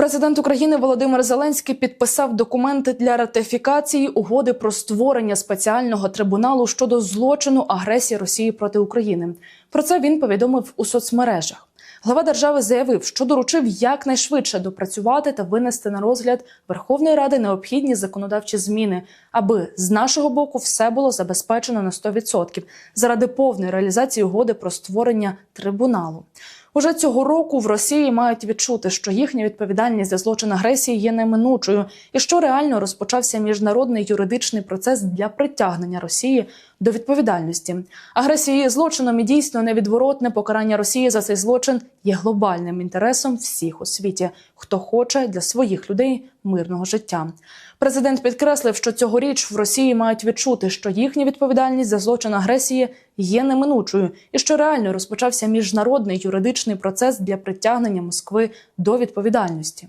Президент України Володимир Зеленський підписав документи для ратифікації угоди про створення спеціального трибуналу щодо злочину агресії Росії проти України. Про це він повідомив у соцмережах. Глава держави заявив, що доручив якнайшвидше допрацювати та винести на розгляд Верховної Ради необхідні законодавчі зміни, аби з нашого боку все було забезпечено на 100% заради повної реалізації угоди про створення трибуналу. Уже цього року в Росії мають відчути, що їхня відповідальність за злочин агресії є неминучою, і що реально розпочався міжнародний юридичний процес для притягнення Росії до відповідальності. Агресія є злочином і дійсно невідворотне покарання Росії за цей злочин є глобальним інтересом всіх у світі, хто хоче для своїх людей мирного життя. Президент підкреслив, що цьогоріч в Росії мають відчути, що їхня відповідальність за злочин агресії є неминучою, і що реально розпочався міжнародний юридичний процес для притягнення Москви до відповідальності.